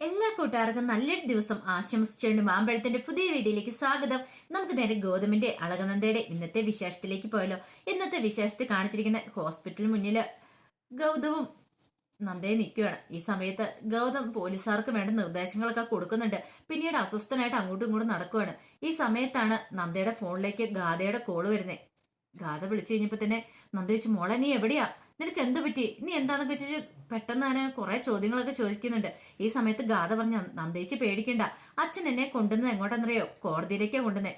എല്ലാ കൂട്ടുകാർക്കും നല്ലൊരു ദിവസം ആശംസിച്ചുകൊണ്ട് മാമ്പഴത്തിന്റെ പുതിയ വീഡിയോയിലേക്ക് സ്വാഗതം. നമുക്ക് നേരെ ഗോതമ്പിന്റെ അളകനന്ദയുടെ ഇന്നത്തെ വിശേഷത്തിലേക്ക് പോയല്ലോ ഇന്നത്തെ വിശേഷത്തിൽ കാണിച്ചിരിക്കുന്ന ഹോസ്പിറ്റൽ മുന്നിൽ ഗൗതവും നന്ദയെ നിൽക്കുകയാണ്. ഈ സമയത്ത് ഗൗതം പോലീസുകാർക്ക് വേണ്ട നിർദ്ദേശങ്ങളൊക്കെ കൊടുക്കുന്നുണ്ട്. പിന്നീട് അസ്വസ്ഥനായിട്ട് അങ്ങോട്ടും ഇങ്ങോട്ടും നടക്കുകയാണ്. ഈ സമയത്താണ് നന്ദയുടെ ഫോണിലേക്ക് ഗാഥയുടെ കോൾ വരുന്നത് ഗാഥ വിളിച്ചു കഴിഞ്ഞപ്പോൾ തന്നെ നന്ദ ചോദിച്ചു മോളെ നീ എവിടെയാ? നിനക്ക് എന്ത് പറ്റി? നീ എന്താണെന്ന് ചോദിച്ചു പെട്ടെന്ന് തന്നെ കുറെ ചോദ്യങ്ങളൊക്കെ ചോദിക്കുന്നുണ്ട്. ഈ സമയത്ത് ഗാഥ പറഞ്ഞ നന്ദേച്ചി പേടിക്കണ്ട. അച്ഛൻ എന്നെ കൊണ്ടുവന്നത് എങ്ങോട്ടെന്നറിയോ? കോടതിയിലേക്കാ കൊണ്ടുവന്നേ.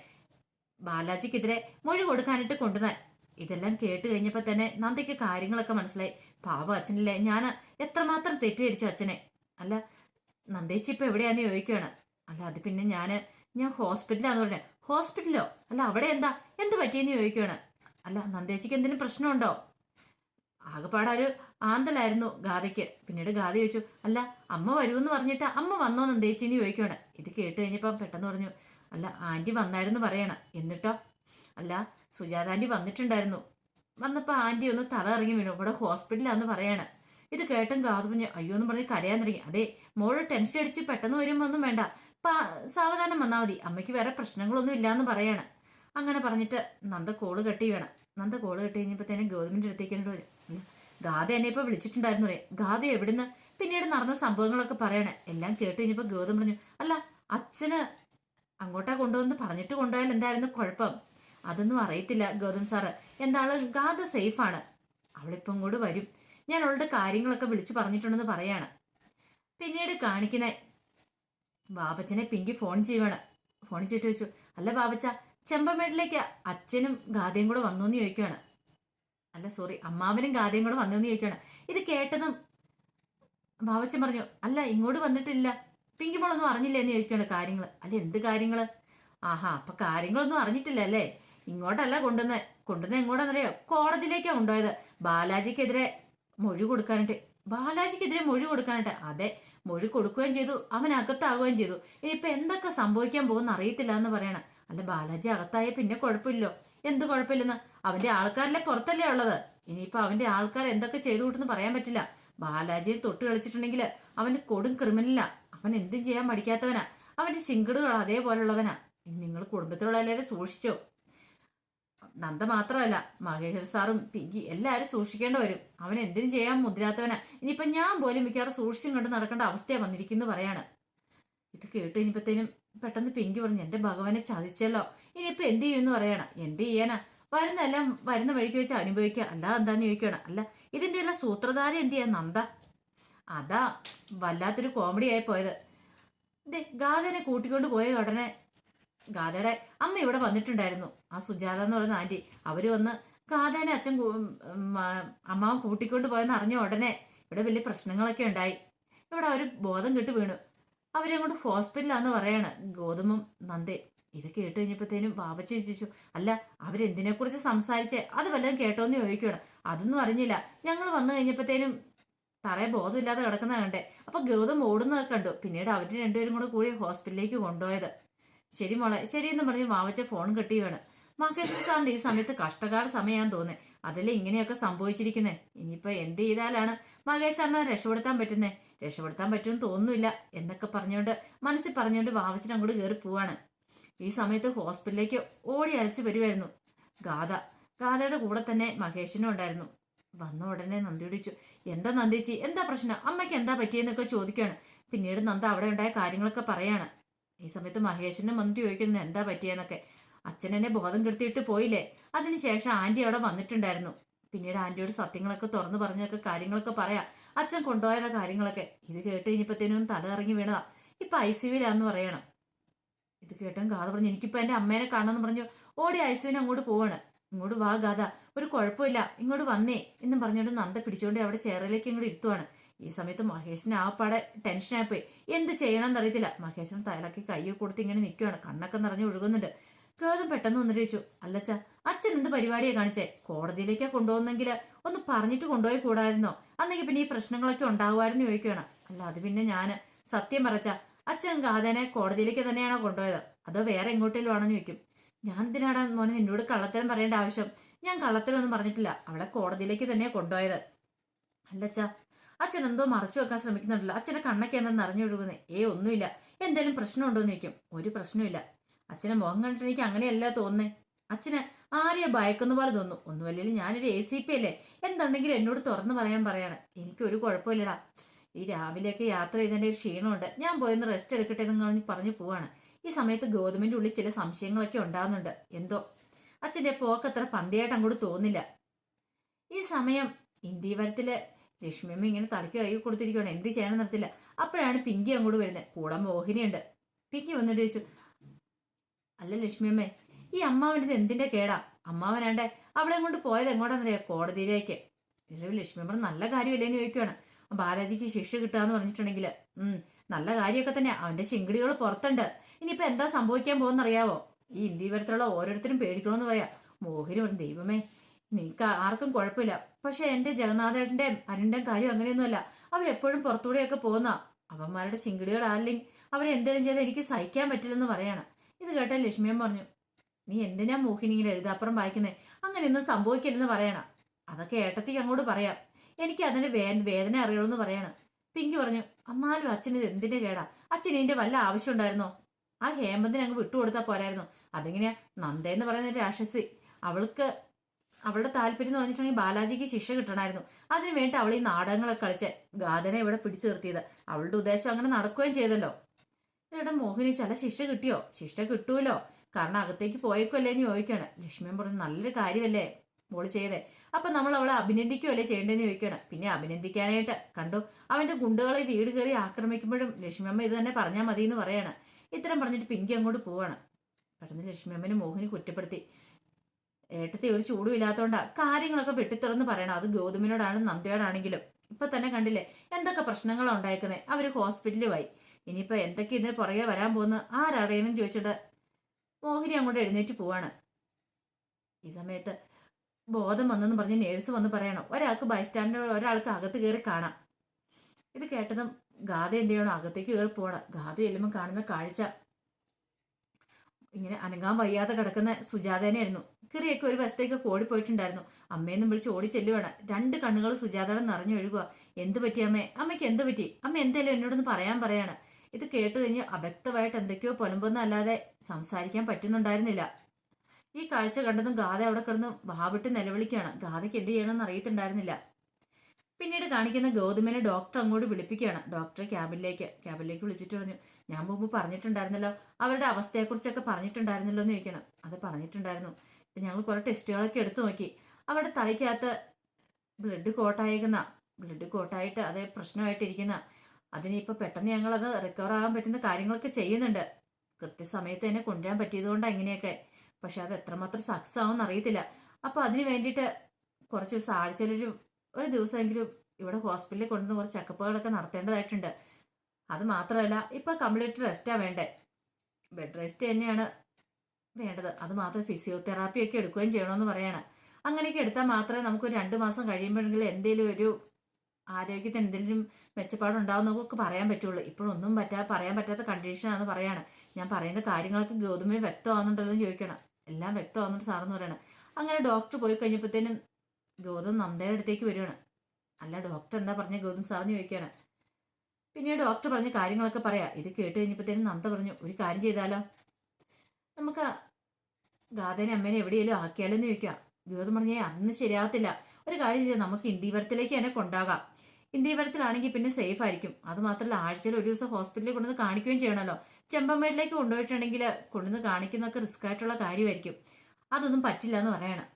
ബാലാജിക്കെതിരെ മൊഴി കൊടുക്കാനായിട്ട് കൊണ്ടുവന്നാൽ ഇതെല്ലാം കേട്ട് കഴിഞ്ഞപ്പോൾ തന്നെ നന്ദയ്ക്ക് കാര്യങ്ങളൊക്കെ മനസ്സിലായി. പാവ അച്ഛനല്ലേ. ഞാൻ എത്രമാത്രം തെറ്റിദ്ധരിച്ചു അച്ഛനെ. അല്ല നന്ദേച്ചി ഇപ്പൊ എവിടെയാന്ന് ചോദിക്കുകയാണ് അല്ല അത് പിന്നെ ഞാൻ ഞാൻ ഹോസ്പിറ്റലാന്ന് പറഞ്ഞത് ഹോസ്പിറ്റലോ? അല്ല അവിടെ എന്താ? എന്ത് പറ്റിയെന്ന് ചോദിക്കുകയാണ് അല്ല നന്ദേച്ചിക്ക് എന്തെങ്കിലും പ്രശ്നമുണ്ടോ? ആകെപ്പാടെ ഒരു ആന്തലായിരുന്നു ഗാഥയ്ക്ക്. പിന്നീട് ഗാഥ ചോദിച്ചു അല്ല അമ്മ വരുമെന്ന് പറഞ്ഞിട്ട് അമ്മ വന്നോ നന്ദേച്ചി എന്ന് ചോദിക്കുകയാണ്. ഇത് കേട്ട് കഴിഞ്ഞപ്പം പെട്ടെന്ന് പറഞ്ഞു അല്ല ആന്റി വന്നായിരുന്നു പറയണം. എന്നിട്ടോ? അല്ല സുജാത ആന്റി വന്നിട്ടുണ്ടായിരുന്നു. വന്നപ്പോൾ ആന്റി ഒന്ന് തല ഇറങ്ങി വീണു. ഇവിടെ ഹോസ്പിറ്റലാന്ന് പറയാണ്. ഇത് കേട്ടും ഗാഥ പറഞ്ഞു അയ്യോ എന്ന് പറഞ്ഞ് കരയാൻ തുടങ്ങി. അതെ മോൾ ടെൻഷൻ അടിച്ച് പെട്ടെന്ന് വരുമ്പോൾ ഒന്നും വേണ്ട. സാവധാനം വന്നാൽ മതി. അമ്മയ്ക്ക് വേറെ പ്രശ്നങ്ങളൊന്നും ഇല്ലാന്ന് പറയാണ്. അങ്ങനെ പറഞ്ഞിട്ട് നന്ദ കോൾ കെട്ടി വേണം നന്ദ കോൾ കെട്ടി കഴിഞ്ഞപ്പോൾ തന്നെ അടുത്തേക്ക് പറഞ്ഞു, "അല്ല, ഗാഥ എന്നെ ഇപ്പൊ വിളിച്ചിട്ടുണ്ടായിരുന്നു പറയും. ഗാഥ എവിടുന്ന്? പിന്നീട് നടന്ന സംഭവങ്ങളൊക്കെ പറയണേ. എല്ലാം കേട്ട് കഴിഞ്ഞപ്പോ ഗൗതം പറഞ്ഞു അല്ല അച്ഛന് അങ്ങോട്ടാ കൊണ്ടുവന്ന് പറഞ്ഞിട്ട് കൊണ്ടുപോയാൽ എന്തായിരുന്നു കുഴപ്പം? അതൊന്നും അറിയത്തില്ല ഗൗതം സാറ്. എന്താണ് ഗാഥ സേഫാണ് അവളിപ്പം കൂടെ വരും. ഞാൻ അവളുടെ കാര്യങ്ങളൊക്കെ വിളിച്ചു പറഞ്ഞിട്ടുണ്ടെന്ന് പറയാണ്. പിന്നീട് കാണിക്കുന്ന ബാബച്ചനെ പിങ്കി ഫോൺ ചെയ്യുവാണ്. ഫോൺ ചെയ്തിട്ട് വെച്ചു അല്ല ബാബച്ച ചെമ്പമേട്ടിലേക്ക് അച്ഛനും ഗാഥയും കൂടെ വന്നു എന്ന് ചോദിക്കുകയാണ് അല്ല സോറി അമ്മാവനും ഗാഥയും കൂടെ വന്നു എന്ന് ചോദിക്കുകയാണ് ഇത് കേട്ടതും ഭാവശ്യം പറഞ്ഞു അല്ല ഇങ്ങോട്ട് വന്നിട്ടില്ല. പിങ്കി മോളൊന്നും അറിഞ്ഞില്ല എന്ന് ചോദിക്കുകയാണ് കാര്യങ്ങൾ അല്ല എന്ത് കാര്യങ്ങൾ ആഹാ അപ്പൊ കാര്യങ്ങളൊന്നും അറിഞ്ഞിട്ടില്ല അല്ലേ? ഇങ്ങോട്ടല്ല കൊണ്ടുവന്ന്. കൊണ്ടുവന്ന് എങ്ങോട്ടാന്നറിയോ? കോടതിയിലേക്കാണ് കൊണ്ടുപോയത്. ബാലാജിക്കെതിരെ മൊഴി കൊടുക്കാനായിട്ട്. ബാലാജിക്കെതിരെ മൊഴി കൊടുക്കാനായിട്ട്. അതെ മൊഴി കൊടുക്കുകയും ചെയ്തു. അവൻ അകത്താകുകയും ചെയ്തു. ഇനിയിപ്പോൾ എന്തൊക്കെ സംഭവിക്കാൻ പോകുന്ന അറിയത്തില്ല എന്ന് പറയണം. അല്ല ബാലാജി അകത്തായ പിന്നെ കുഴപ്പമില്ലോ. എന്ത് കുഴപ്പമില്ലെന്ന്? അവന്റെ ആൾക്കാരിലെ പുറത്തല്ലേ ഉള്ളത്? ഇനിയിപ്പൊ അവന്റെ ആൾക്കാർ എന്തൊക്കെ ചെയ്തു കൂട്ടെന്ന് പറയാൻ പറ്റില്ല. ബാലാജിയെ തൊട്ട് കളിച്ചിട്ടുണ്ടെങ്കിൽ അവന് കൊടും ക്രിമിനലാ. അവൻ എന്തും ചെയ്യാൻ പഠിക്കാത്തവനാ അവന്റെ ശിങ്കടുകൾ അതേപോലുള്ളവനാ. ഇനി നിങ്ങൾ കുടുംബത്തിലുള്ള എല്ലാവരും സൂക്ഷിച്ചോ. നന്ദ മാത്രമല്ല മഹേശ്വര സാറും പിങ്കി എല്ലാവരും സൂക്ഷിക്കേണ്ട വരും. അവൻ എന്തിനും ചെയ്യാൻ മുതിരാത്തവനാ. ഇനിയിപ്പൊ ഞാൻ പോലും മിക്കവാറും സൂക്ഷിച്ചും കണ്ട് നടക്കേണ്ട അവസ്ഥയാ വന്നിരിക്കുന്നു പറയാണ്. ഇത് കേട്ട് കഴിഞ്ഞപ്പോഴത്തേനും പെട്ടെന്ന് പിങ്കി പറഞ്ഞു എന്റെ ഭഗവാനെ ചതിച്ചല്ലോ. ഇനിയിപ്പൊ എന്ത് ചെയ്യുമെന്ന് പറയണം. എന്ത് ചെയ്യാനാ? വരുന്നെല്ലാം വരുന്ന വഴിക്ക് വെച്ച് അനുഭവിക്കുക. അല്ല എന്താന്ന് ചോദിക്കണം അല്ല ഇതിന്റെ എല്ലാം സൂത്രധാരം എന്ത് ചെയ്യാൻ നന്ദ? അതാ വല്ലാത്തൊരു കോമഡി ആയി പോയത്. ദേ ഗാഥനെ കൂട്ടിക്കൊണ്ട് പോയ ഉടനെ ഗാഥയുടെ അമ്മ ഇവിടെ വന്നിട്ടുണ്ടായിരുന്നു. ആ സുജാത എന്ന് പറയുന്ന ആന്റി അവർ വന്ന് ഗാഥേനെ അച്ഛൻ അമ്മാവൻ കൂട്ടിക്കൊണ്ട് പോയെന്ന് അറിഞ്ഞ ഉടനെ ഇവിടെ വലിയ പ്രശ്നങ്ങളൊക്കെ ഉണ്ടായി. ഇവിടെ അവർ ബോധം കിട്ടു വീണു. അവരെ കൊണ്ട് ഹോസ്പിറ്റലാന്ന് പറയാണ് ഗോതമ്പും നന്ദേ ഇത് കേട്ട് കഴിഞ്ഞപ്പോഴത്തേനും ബാബച്ചി ചോദിച്ചു അല്ല അവരെന്തിനെ കുറിച്ച് സംസാരിച്ചേ? അത് വല്ലതും കേട്ടോന്ന് ചോദിക്കുകയാണ്. അതൊന്നും അറിഞ്ഞില്ല. ഞങ്ങൾ വന്നു കഴിഞ്ഞപ്പോഴത്തേനും തറയെ ബോധമില്ലാതെ കിടക്കുന്ന കണ്ടേ. അപ്പൊ ഗൗതം ഓടുന്നത് കണ്ടു. പിന്നീട് അവർ രണ്ടുപേരും കൂടെ കൂടി ഹോസ്പിറ്റലിലേക്ക് കൊണ്ടുപോയത്. ശരി മോളെ ശരിയെന്ന് പറഞ്ഞ് വാവച്ച ഫോൺ കെട്ടി വേണം. മഹേശ്വര സാറിന്റെ ഈ സമയത്ത് കഷ്ടകാല സമയം തോന്നേ അതല്ലേ ഇങ്ങനെയൊക്കെ സംഭവിച്ചിരിക്കുന്നേ? ഇനിയിപ്പോ എന്ത് ചെയ്താലാണ് മഹേഷ് സാറിനെ രക്ഷപ്പെടുത്താൻ പറ്റുന്നേ? രക്ഷപ്പെടുത്താൻ പറ്റുമെന്ന് തോന്നുന്നില്ല എന്നൊക്കെ പറഞ്ഞുകൊണ്ട് മനസ്സിൽ പറഞ്ഞുകൊണ്ട് വാവശ്യം അങ്ങോട്ട് കയറി പോവാണ്. ഈ സമയത്ത് ഹോസ്പിറ്റലിലേക്ക് ഓടി അരച്ച് വരുമായിരുന്നു ഗാഥ ഗാഥയുടെ കൂടെ തന്നെ മഹേഷിനും ഉണ്ടായിരുന്നു. വന്ന ഉടനെ നന്ദി വിളിച്ചു. എന്താ നന്ദിച്ചി എന്താ പ്രശ്നം? അമ്മയ്ക്ക് എന്താ പറ്റിയെന്നൊക്കെ ചോദിക്കുകയാണ്. പിന്നീട് നന്ദ അവിടെ ഉണ്ടായ കാര്യങ്ങളൊക്കെ പറയാണ്. ഈ സമയത്ത് മഹേഷിനും വന്നിട്ട് ചോദിക്കുന്നു എന്താ പറ്റിയെന്നൊക്കെ. അച്ഛൻ എന്നെ ബോധം കെടുത്തിയിട്ട് പോയില്ലേ? അതിനുശേഷം ആന്റി അവിടെ വന്നിട്ടുണ്ടായിരുന്നു. പിന്നീട് ആന്റിയോട് സത്യങ്ങളൊക്കെ തുറന്നു പറഞ്ഞൊക്കെ കാര്യങ്ങളൊക്കെ പറയാം. അച്ഛൻ കൊണ്ടുപോയതാ കാര്യങ്ങളൊക്കെ. ഇത് കേട്ട് കഴിഞ്ഞപ്പോഴത്തേനും തല ഇറങ്ങി വീണതാ. ഇപ്പൊ ഐ സി യുലാന്ന് പറയണം. ഇത് കേട്ടും ഗാഥ പറഞ്ഞു എനിക്കിപ്പോ എന്റെ അമ്മേനെ കാണണം എന്ന് പറഞ്ഞു. ഓടി ഐ സി വിനെ അങ്ങോട്ട് പോവാണ്. ഇങ്ങോട്ട് വാ ഗാഥ ഒരു കുഴപ്പമില്ല. ഇങ്ങോട്ട് വന്നേ എന്നും പറഞ്ഞോണ്ട് നന്ദ പിടിച്ചുകൊണ്ട് അവിടെ ചേറയിലേക്ക് ഇങ്ങോട്ട് ഇരുത്തുവാണ്. ഈ സമയത്ത് മഹേഷിന് ആ പാടെ ടെൻഷനായി പോയി. എന്ത് ചെയ്യണമെന്ന് അറിയത്തില്ല. മഹേഷിന് തലക്കി കൈ കൊടുത്ത് ഇങ്ങനെ നിൽക്കുകയാണ് കണ്ണൊക്കെ നിറഞ്ഞു ഒഴുകുന്നുണ്ട്. ഗൗതം പെട്ടെന്ന് ചോദിച്ചു അല്ലച്ച അച്ഛൻ എന്ത് പരിപാടിയാ കാണിച്ചേ? കോടതിയിലേക്കാ കൊണ്ടുപോകുന്നെങ്കിൽ ഒന്ന് പറഞ്ഞിട്ട് കൊണ്ടുപോയി കൂടായിരുന്നോ? അന്നെങ്കിൽ പിന്നെ ഈ പ്രശ്നങ്ങളൊക്കെ ഉണ്ടാകുമായിരുന്നു ചോദിക്കുകയാണ് അല്ല അത് പിന്നെ ഞാൻ സത്യം പറച്ച അച്ഛൻ ഗാഥനെ കോടതിയിലേക്ക് തന്നെയാണോ കൊണ്ടുപോയത്? അതോ വേറെ എങ്ങോട്ടേലും ആണെന്ന് ചോദിക്കും. ഞാൻ എന്തിനാടാ മോനെ നിന്നോട് കള്ളത്തരം പറയേണ്ട ആവശ്യം? ഞാൻ കള്ളത്തരം ഒന്നും പറഞ്ഞിട്ടില്ല. അവളെ കോടതിയിലേക്ക് തന്നെയാണ് കൊണ്ടുപോയത്. അല്ലച്ച അച്ഛൻ എന്തോ മറച്ചു വെക്കാൻ ശ്രമിക്കുന്നുണ്ടല്ലോ. അച്ഛന്റെ കണ്ണൊക്കെ എന്താ നിറഞ്ഞൊഴുകുന്നേ ഏ ഒന്നുമില്ല. എന്തെങ്കിലും പ്രശ്നമുണ്ടോ എന്ന് ചോദിക്കും. ഒരു പ്രശ്നമില്ല അച്ഛനെ മുഖം കണ്ടിട്ട് എനിക്ക് അങ്ങനെയല്ല തോന്നേ അച്ഛന് ആരെയോ ഭയക്കുന്ന പോലെ തോന്നും ഒന്നുമല്ലെങ്കിലും ഞാനൊരു എ സി പി അല്ലേ? എന്തുണ്ടെങ്കിലും എന്നോട് തുറന്നു പറയാൻ പറയാണ്. എനിക്കൊരു കുഴപ്പമില്ലടാ. ഈ രാവിലെയൊക്കെ യാത്ര ചെയ്തതിന്റെ ഒരു ക്ഷീണമുണ്ട്. ഞാൻ പോയൊന്ന് റെസ്റ്റ് എടുക്കട്ടെ എന്ന് പറഞ്ഞ് പറഞ്ഞു പോവാണ്. ഈ സമയത്ത് ഗോതമ്പിന്റെ ഉള്ളിൽ ചില സംശയങ്ങളൊക്കെ ഉണ്ടാകുന്നുണ്ട് എന്തോ? അച്ഛന്റെ പോക്ക് അത്ര പന്തിയായിട്ട് അങ്ങോട്ട് തോന്നില്ല. ഈ സമയം ഇന്ത്യവരത്തിൽ ലക്ഷ്മിയമ്മ ഇങ്ങനെ തലയ്ക്ക് കൈ കൊടുത്തിരിക്കുകയാണ് എന്ത് ചെയ്യണം നിർത്തില്ല അപ്പോഴാണ് പിങ്കി അങ്ങോട്ട് വരുന്നത്. കൂടെ മോഹിനിയുണ്ട്. പിങ്കി വന്നിട്ട് ചോദിച്ചു അല്ല ലക്ഷ്മിയമ്മേ ഈ അമ്മാവന്റെ ഇത് എന്തിന്റെ കേടാ? അമ്മാവനാണ്ടേ അവളെ കൊണ്ട് പോയത് എങ്ങോട്ടാന്നറിയാ? കോടതിയിലേക്ക്. ഇതിലൊരു ലക്ഷ്മിയമ്മ നല്ല കാര്യമില്ലെന്ന് ചോദിക്കുകയാണ് ബാലാജിക്ക് ശിക്ഷ കിട്ടാന്ന് പറഞ്ഞിട്ടുണ്ടെങ്കിൽ ഉം നല്ല കാര്യമൊക്കെ തന്നെ. അവന്റെ ശിങ്കിടികൾ പുറത്തുണ്ട്. ഇനിയിപ്പോ എന്താ സംഭവിക്കാൻ പോകുന്നറിയാവോ? ഈ ഇന്ത്യ വരത്തിലുള്ള ഓരോരുത്തരും പേടിക്കണമെന്ന് പറയാ. മോഹിനി പറഞ്ഞു ദൈവമേ നിനക്ക് ആർക്കും കുഴപ്പമില്ല. പക്ഷെ എന്റെ ജഗന്നാഥേട്ടന്റെ അരുണിന്റെയും കാര്യം അങ്ങനെയൊന്നുമല്ല. അവരെപ്പോഴും പുറത്തുകൂടെയൊക്കെ പോകുന്ന അവന്മാരുടെ ശിങ്കിടികൾ ആരില്ലെങ്കിൽ അവരെന്തെങ്കിലും ചെയ്താൽ എനിക്ക് സഹിക്കാൻ പറ്റില്ലെന്ന് പറയാണ്. ഇത് കേട്ട ലക്ഷ്മിയമ്മ പറഞ്ഞു നീ എന്തിനാ മോഹിനി എഴുതാപ്പുറം വായിക്കുന്നേ. അങ്ങനെയൊന്നും സംഭവിക്കരുതെന്ന് പറയണം. അതൊക്കെ ഏട്ടത്തിക്ക് അങ്ങോട്ട് പറയാം. എനിക്ക് അതിന് വേ വേദന അറിയുള്ളൂ പറയണം. പിങ്കി പറഞ്ഞു എന്നാലും അച്ഛന് ഇത് എന്തിന്റെ കേടാ? അച്ഛന് ഇതിന്റെ വല്ല ആവശ്യം ഉണ്ടായിരുന്നോ? ആ ഹേമന്തിന് അങ്ങ് വിട്ടുകൊടുത്താൽ പോരായിരുന്നോ? അതെങ്ങനെയാ? നന്ദ എന്ന് പറയുന്ന ഒരു രാക്ഷസി. അവൾക്ക് അവളുടെ താല്പര്യം എന്ന് പറഞ്ഞിട്ടുണ്ടെങ്കിൽ ബാലാജിക്ക് ശിക്ഷ കിട്ടണമായിരുന്നു. അതിനു വേണ്ടി അവൾ ഈ നാടകങ്ങളൊക്കെ കളിച്ച് ഗാഥനെ ഇവിടെ പിടിച്ചു നിർത്തിയത്. അവളുടെ ഉദ്ദേശം അങ്ങനെ നടക്കുകയും ചെയ്തല്ലോ. ഇവിടെ മോഹിനി ചില ശിക്ഷ കിട്ടിയോ? ശിക്ഷ കിട്ടൂലോ? കാരണം അകത്തേക്ക് പോയേക്കുമല്ലേ എന്ന് ചോദിക്കണം. ലക്ഷ്മിയും പറഞ്ഞു നല്ലൊരു കാര്യമല്ലേ? മോൾ ചെയ്തേ. അപ്പൊ നമ്മൾ അവളെ അഭിനന്ദിക്കുമല്ലേ ചെയ്യേണ്ടതെന്ന് ചോദിക്കണം. പിന്നെ അഭിനന്ദിക്കാനായിട്ട് കണ്ടു. അവന്റെ ഗുണ്ടുകളെ വീട് കയറി ആക്രമിക്കുമ്പോഴും ലക്ഷ്മിയമ്മ ഇത് തന്നെ പറഞ്ഞാൽ മതി എന്ന് പറയാണ്. ഇത്തരം പറഞ്ഞിട്ട് പിങ്കി അങ്ങോട്ട് പോവാണ്. പെട്ടെന്ന് ലക്ഷ്മിയമ്മനെ മോഹിനി കുറ്റപ്പെടുത്തി. ഏട്ടത്തെ ഒരു ചൂടും ഇല്ലാത്തോണ്ടാ കാര്യങ്ങളൊക്കെ വെട്ടിത്തുറന്ന് പറയണം. അത് ഗൗതമിനോടാണ് നന്ദിയോടാണെങ്കിലും. ഇപ്പൊ തന്നെ കണ്ടില്ലേ? എന്തൊക്കെ പ്രശ്നങ്ങളാണ് ഉണ്ടായേക്കുന്നത് അവർ ഹോസ്പിറ്റലുമായി ഇനിയിപ്പോ എന്തൊക്കെ ഇതിന് പുറകെ വരാൻ പോകുന്ന? ആരാടേനും ചോദിച്ചിട്ട് മോഹിനി അങ്ങോട്ട് എഴുന്നേറ്റ് പോവാണ്. ഈ സമയത്ത് ബോധം വന്നെന്ന് പറഞ്ഞ് നേഴ്സ് വന്ന് പറയണം ഒരാൾക്ക് ബൈസ്റ്റാൻഡർ ഒരാൾക്ക് അകത്ത് കയറി കാണാം. ഇത് കേട്ടതും ഗാഥ എന്ത് ചെയ്യണം? അകത്തേക്ക് കയറി പോകണം ഗാഥ ചെല്ലുമ്പോൾ കാണുന്ന കാഴ്ച ഇങ്ങനെ അനങ്ങാൻ വയ്യാതെ കിടക്കുന്ന സുജാതേനായിരുന്നു കിറിയൊക്കെ ഒരു വശത്തേക്ക് ഓടിപ്പോയിട്ടുണ്ടായിരുന്നു. അമ്മയെന്നും വിളിച്ച് ഓടി ചെല്ലുവാണ്. രണ്ട് കണ്ണുകൾ സുജാതയുടെ നിറഞ്ഞൊഴുകുക എന്ത് പറ്റി അമ്മേ? അമ്മയ്ക്ക് എന്ത് പറ്റി? അമ്മ എന്തായാലും എന്നോടൊന്ന് പറയാൻ പറയാണ്. ഇത് കേട്ട് കഴിഞ്ഞ് അവ്യക്തമായിട്ട് എന്തൊക്കെയോ പൊലമ്പൊന്നല്ലാതെ സംസാരിക്കാൻ പറ്റുന്നുണ്ടായിരുന്നില്ല. ഈ കാഴ്ച കണ്ടതും ഗാഥ അവിടെ കിടന്ന് വാവിട്ട് നിലവിളിക്കുകയാണ്. ഗാഥയ്ക്ക് എന്ത് ചെയ്യണമെന്ന് അറിയത്തുണ്ടായിരുന്നില്ല പിന്നീട് കാണിക്കുന്ന ഗൗതമിനെ ഡോക്ടർ അങ്ങോട്ട് വിളിപ്പിക്കുകയാണ്. ഡോക്ടറെ ക്യാബിനിലേക്ക് ക്യാബിനിലേക്ക് വിളിച്ചിട്ട് പറഞ്ഞു ഞാൻ മുമ്പ് പറഞ്ഞിട്ടുണ്ടായിരുന്നല്ലോ. അവരുടെ അവസ്ഥയെക്കുറിച്ചൊക്കെ പറഞ്ഞിട്ടുണ്ടായിരുന്നല്ലോ എന്ന് ചോദിക്കണം അത് പറഞ്ഞിട്ടുണ്ടായിരുന്നു. ഇപ്പം ഞങ്ങൾ കുറേ ടെസ്റ്റുകളൊക്കെ എടുത്തു നോക്കി. അവരുടെ തലയ്ക്കകത്ത് ബ്ലഡ് കോട്ടായേക്കുന്ന ബ്ലഡ് കോട്ടായിട്ട് അതേ പ്രശ്നമായിട്ടിരിക്കുന്ന അതിനിപ്പോൾ പെട്ടെന്ന് ഞങ്ങളത് റിക്കവർ ആകാൻ പറ്റുന്ന കാര്യങ്ങളൊക്കെ ചെയ്യുന്നുണ്ട്. കൃത്യസമയത്ത് തന്നെ കൊണ്ടുവരാൻ പറ്റിയതുകൊണ്ടാണ് ഇങ്ങനെയൊക്കെ. പക്ഷെ അത് എത്രമാത്രം സക്സസ് ആവുമെന്ന് അറിയത്തില്ല. അപ്പോൾ അതിന് വേണ്ടിയിട്ട് കുറച്ച് ദിവസം ആഴ്ചയിലൊരു ഒരു ദിവസമെങ്കിലും ഇവിടെ ഹോസ്പിറ്റലിൽ കൊണ്ടുവന്ന് കുറച്ച് ചെക്കപ്പുകളൊക്കെ നടത്തേണ്ടതായിട്ടുണ്ട്. അത് മാത്രമല്ല ഇപ്പൊ കംപ്ലീറ്റ് റെസ്റ്റാണ് വേണ്ടേ? ബെഡ് റെസ്റ്റ് തന്നെയാണ് വേണ്ടത്. അത് മാത്രം ഫിസിയോതെറാപ്പി ഒക്കെ എടുക്കുകയും ചെയ്യണമെന്ന് പറയാണ്. അങ്ങനെയൊക്കെ എടുത്താൽ മാത്രമേ നമുക്ക് രണ്ട് മാസം കഴിയുമ്പോഴെങ്കിലും എന്തെങ്കിലും ഒരു ആരോഗ്യത്തിന് എന്തെങ്കിലും മെച്ചപ്പാടുണ്ടാവും നമുക്ക് പറയാൻ പറ്റുള്ളൂ. ഇപ്പോഴൊന്നും പറ്റാ പറയാൻ പറ്റാത്ത കണ്ടീഷനാണെന്ന് പറയാണ്. ഞാൻ പറയുന്ന കാര്യങ്ങളൊക്കെ ഗൗതമിന് വ്യക്തമാകുന്നുണ്ടല്ലോ എന്ന് ചോദിക്കണം. എല്ലാം വ്യക്തമാകുന്നുണ്ട് സാറെന്ന് പറയണം. അങ്ങനെ ഡോക്ടർ പോയി കഴിഞ്ഞപ്പോഴത്തേനും ഗൗതം നന്ദയുടെ അടുത്തേക്ക് വരികയാണ്. അല്ല ഡോക്ടർ എന്താ പറഞ്ഞ ഗൗതം സാറിന് ചോദിക്കുകയാണ്. പിന്നീട് ഡോക്ടർ പറഞ്ഞ കാര്യങ്ങളൊക്കെ പറയാ. ഇത് കേട്ട് കഴിഞ്ഞപ്പോഴത്തേനും നന്ദ പറഞ്ഞു ഒരു കാര്യം ചെയ്താലോ? നമുക്ക് ഗാഥേനെ അമ്മേനെ എവിടെയെങ്കിലും ആക്കിയാലോ എന്ന് ചോദിക്കാം. ഗൗതം പറഞ്ഞേ അതൊന്നും ശരിയാകത്തില്ല. ഒരു കാര്യം ചെയ്യാം നമുക്ക് ഇന്ത്യവരത്തിലേക്ക് തന്നെ കൊണ്ടാകാം. ഇന്ത്യവരത്തിലാണെങ്കിൽ പിന്നെ സേഫ് ആയിരിക്കും അത് മാത്രമല്ല ആഴ്ചയിൽ ഒരു ദിവസം ഹോസ്പിറ്റലിൽ കൊണ്ടുവന്ന് കാണിക്കുകയും ചെയ്യണമല്ലോ. ചെമ്പമേട്ടിലേക്ക് കൊണ്ടുപോയിട്ടുണ്ടെങ്കിൽ കൊണ്ടുവന്ന് കാണിക്കുന്നൊക്കെ റിസ്ക് ആയിട്ടുള്ള കാര്യമായിരിക്കും. അതൊന്നും പറ്റില്ല എന്ന് പറയണം.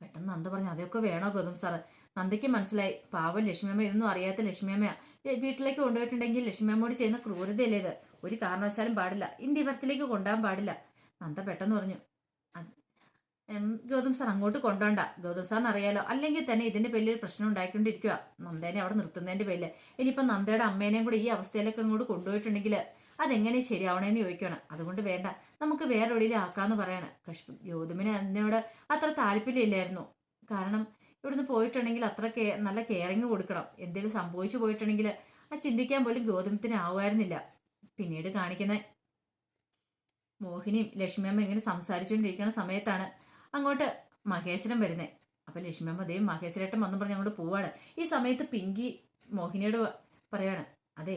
പെട്ടെന്ന് നന്ദ പറഞ്ഞു അതൊക്കെ വേണോ ഗൗതം സാറ് നന്ദയ്ക്ക് മനസ്സിലായി. പാവം ലക്ഷ്മിയമ്മ ഇതൊന്നും അറിയാത്ത ലക്ഷ്മിയമ്മയാ. വീട്ടിലേക്ക് കൊണ്ടുപോയിട്ടുണ്ടെങ്കിൽ ലക്ഷ്മിയമ്മോട് ചെയ്യുന്ന ക്രൂരതയല്ലേ ഇത്? ഒരു കാരണവശാലും പാടില്ല. ഇന്ത്യവരത്തിലേക്ക് കൊണ്ടുപോകാൻ പാടില്ല. നന്ദ പെട്ടെന്ന് പറഞ്ഞു "അത്, ഉം, ഗൗതം സാർ അങ്ങോട്ട് കൊണ്ടുപോണ്ട ഗൗതം സാറിന് അറിയാലോ അല്ലെങ്കിൽ തന്നെ ഇതിന്റെ പേരിൽ പ്രശ്നം ഉണ്ടായിക്കൊണ്ടിരിക്കുക നന്ദേനെ അവിടെ നിർത്തുന്നതിന്റെ പേരിൽ ഇനിയിപ്പോൾ നന്ദയുടെ അമ്മേനെയും കൂടെ ഈ അവസ്ഥയിലൊക്കെ അങ്ങോട്ട് കൊണ്ടുപോയിട്ടുണ്ടെങ്കിൽ അതെങ്ങനെ ശരിയാവണേന്ന് ചോദിക്കണം അതുകൊണ്ട് വേണ്ട. നമുക്ക് വേറെ എവിടെയും ആക്കാന്ന് പറയാണ്. കഷ്പ ഗൗതമിന് എന്നോട് അത്ര താല്പര്യമില്ലായിരുന്നു. കാരണം ഇവിടുന്ന് പോയിട്ടുണ്ടെങ്കിൽ അത്ര കെ നല്ല കെയറിങ് കൊടുക്കണം. എന്തെങ്കിലും സംഭവിച്ചു പോയിട്ടുണ്ടെങ്കിൽ ആ ചിന്തിക്കാൻ പോലും ഗൗതമത്തിന് ആവുമായിരുന്നില്ല. പിന്നീട് കാണിക്കുന്ന മോഹിനിയും ലക്ഷ്മിയമ്മ ഇങ്ങനെ സംസാരിച്ചുകൊണ്ടിരിക്കുന്ന സമയത്താണ് അങ്ങോട്ട് മഹേശ്വരൻ വരുന്നേ. അപ്പൊ ലക്ഷ്മിയമ്മ അതേ മഹേശ്വരേട്ടൻ വന്നു പറഞ്ഞ് അങ്ങോട്ട് പോവാണ്. ഈ സമയത്ത് പിങ്കി മോഹിനിയോട് പറയാണ് അതെ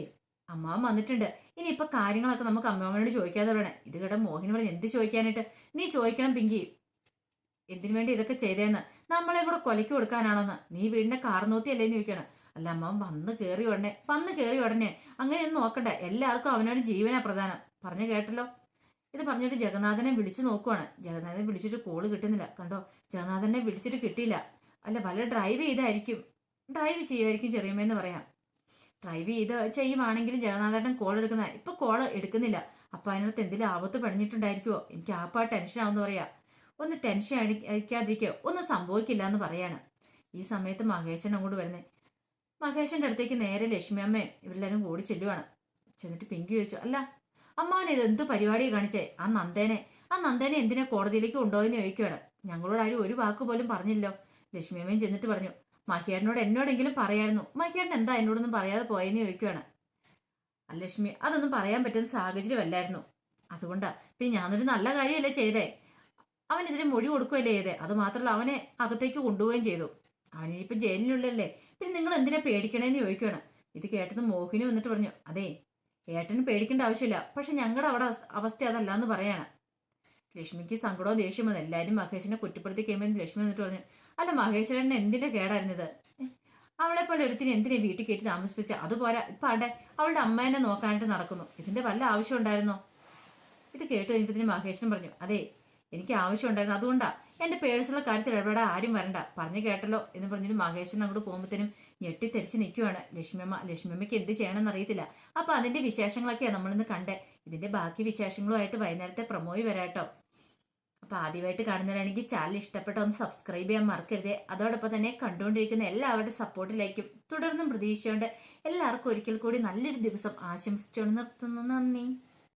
അമ്മാവൻ വന്നിട്ടുണ്ട്. ഇനി ഇപ്പൊ കാര്യങ്ങളൊക്കെ നമുക്ക് അമ്മാവനോട് ചോദിക്കാതെ പറയണേ ഇത് കേട്ടോ മോഹിനി പറഞ്ഞ് എന്ത് ചോദിക്കാനായിട്ട്? നീ ചോദിക്കണം പിങ്കി. എന്തിനു വേണ്ടി ഇതൊക്കെ ചെയ്തേന്ന്? നമ്മളെ കൂടെ കൊലയ്ക്ക് കൊടുക്കാനാണെന്ന്? നീ വീടിന്റെ കാർ നോത്തി അല്ലേന്ന് ചോദിക്കണം. അല്ല അമ്മാവൻ വന്ന് കയറി ഉടനെ വന്ന് കയറി ഉടനെ അങ്ങനെയൊന്നും നോക്കണ്ട. എല്ലാവർക്കും അവനവന് ജീവനാ പ്രധാനം. പറഞ്ഞു കേട്ടല്ലോ. ഇത് പറഞ്ഞിട്ട് ജഗന്നാഥനെ വിളിച്ചു നോക്കുവാണ്. ജഗന്നാഥനെ വിളിച്ചിട്ട് കോൾ കിട്ടുന്നില്ല. കണ്ടോ? ജഗന്നാഥനെ വിളിച്ചിട്ട് കിട്ടിയില്ല. അല്ല പല ഡ്രൈവ് ചെയ്തായിരിക്കും. ഡ്രൈവ് ചെയ്യുമായിരിക്കും ചെറിയമ്മയെന്ന് പറയാം. ഡ്രൈവ് ചെയ്ത് ചെയ്യുവാണെങ്കിലും ജഗന്നാഥേട്ടൻ കോൾ എടുക്കുന്ന ഇപ്പൊ കോൾ എടുക്കുന്നില്ല. അപ്പൊ അതിനകത്ത് എന്തെങ്കിലും ആപത്ത് പണിഞ്ഞിട്ടുണ്ടായിരിക്കുമോ എനിക്ക് ആപ്പാ ടെൻഷൻ ആവുമെന്ന് പറയാ. ഒന്ന് ടെൻഷൻ അടി- അടിക്കാതിരിക്കോ ഒന്നും സംഭവിക്കില്ല എന്ന് പറയാണ്. ഈ സമയത്ത് മഹേശൻ അങ്ങോട്ട് വരുന്നേ. മഹേഷന്റെ അടുത്തേക്ക് നേരെ ലക്ഷ്മി അമ്മയും ഇവരെല്ലാരും കൂടി ചെല്ലുവാണ്. ചെന്നിട്ട് പിങ്കി ചോദിച്ചു അല്ല അമ്മാവൻ ഇത് എന്ത് പരിപാടിയെ കാണിച്ചേ? ആ നന്ദേനെ. ആ നന്ദേനെ എന്തിനാ കോടതിയിലേക്ക് കൊണ്ടുപോയെന്ന് ചോദിക്കുകയാണ്. ഞങ്ങളോട് ആരും ഒരു വാക്ക് പോലും പറഞ്ഞില്ലോ ലക്ഷ്മിയമ്മയും ചെന്നിട്ട് പറഞ്ഞു മഹിയേട്ടനോട് എന്നോടെങ്കിലും പറയായിരുന്നു. മഹിയേട്ടൻ എന്താ എന്നോടൊന്നും പറയാതെ പോയെന്ന് ചോദിക്കുകയാണ്. ലക്ഷ്മി അതൊന്നും പറയാൻ പറ്റുന്ന സാഹചര്യമല്ലായിരുന്നു അതുകൊണ്ടാ. പിന്നെ ഞാനൊരു നല്ല കാര്യമല്ലേ ചെയ്തേ? അവൻ ഇതിന് മൊഴി കൊടുക്കുകയല്ലേ ചെയ്തേ? അത് മാത്രമല്ല അവനെ അകത്തേക്ക് കൊണ്ടുപോവുകയും ചെയ്തു. അവനിപ്പം ജയിലിനുള്ളല്ലേ പിന്നെ നിങ്ങൾ എന്തിനാ പേടിക്കണേന്ന് ചോദിക്കുകയാണ്. ഇത് കേട്ടത് മോഹിനി വന്നിട്ട് പറഞ്ഞു അതെ ഏട്ടന് പേടിക്കേണ്ട ആവശ്യമില്ല. പക്ഷെ ഞങ്ങളുടെ അവിടെ അവസ്ഥ- അതല്ല എന്ന് പറയാണ്. ലക്ഷ്മിക്ക് സങ്കടവും ദേഷ്യം വന്നു. എല്ലാവരും മഹേഷിനെ കുറ്റപ്പെടുത്തി കഴിയുമ്പോൾ ലക്ഷ്മി വന്നിട്ട് പറഞ്ഞു അല്ല മഹേശ്വരനെ എന്തിന്റെ കേടായിരുന്നത്? അവളെ പോലെ ഒരുത്തിന് എന്തിനെ വീട്ടിൽ കയറ്റി താമസിപ്പിച്ച? അതുപോലെ ഇപ്പൊ അവിടെ അവളുടെ അമ്മേനെ നോക്കാനായിട്ട് നടക്കുന്നു. ഇതിന്റെ വല്ല ആവശ്യം ഉണ്ടായിരുന്നോ? ഇത് കേട്ട് കഴിഞ്ഞപ്പോഴത്തേനും മഹേശ്വരൻ പറഞ്ഞു അതെ എനിക്ക് ആവശ്യം ഉണ്ടായിരുന്നു. അതുകൊണ്ടാ എന്റെ പേഴ്സണൽ കാര്യത്തിൽ ഇടപെടാൻ ആരും വരണ്ട. പറഞ്ഞു കേട്ടല്ലോ. എന്ന് പറഞ്ഞിട്ട് മഹേഷൻ അങ്ങോട്ട് പോകുമ്പോഴത്തേനും ഞെട്ടിത്തെരിച്ച് നിൽക്കുവാണ് ലക്ഷ്മിയമ്മ ലക്ഷ്മിയമ്മയ്ക്ക് എന്ത് ചെയ്യണമെന്ന് അറിയത്തില്ല. അപ്പൊ അതിന്റെ വിശേഷങ്ങളൊക്കെയാണ് നമ്മളിന്ന് കണ്ടേ. ഇതിന്റെ ബാക്കി വിശേഷങ്ങളുമായിട്ട് വൈകുന്നേരത്തെ പ്രമോയി വരാട്ടോ അപ്പൊ ആദ്യമായിട്ട് കാണുന്നവരാണെങ്കിൽ ചാനൽ ഇഷ്ടപ്പെട്ട ഒന്ന് സബ്സ്ക്രൈബ് ചെയ്യാൻ മറക്കരുതേ. അതോടൊപ്പം തന്നെ കണ്ടുകൊണ്ടിരിക്കുന്ന എല്ലാവരുടെ സപ്പോർട്ടിലേക്കും തുടർന്നും പ്രതീക്ഷയുണ്ട്. എല്ലാവർക്കും ഒരിക്കൽ കൂടി നല്ലൊരു ദിവസം ആശംസിച്ചുകൊണ്ട് നിർത്തുന്നു. നന്ദി.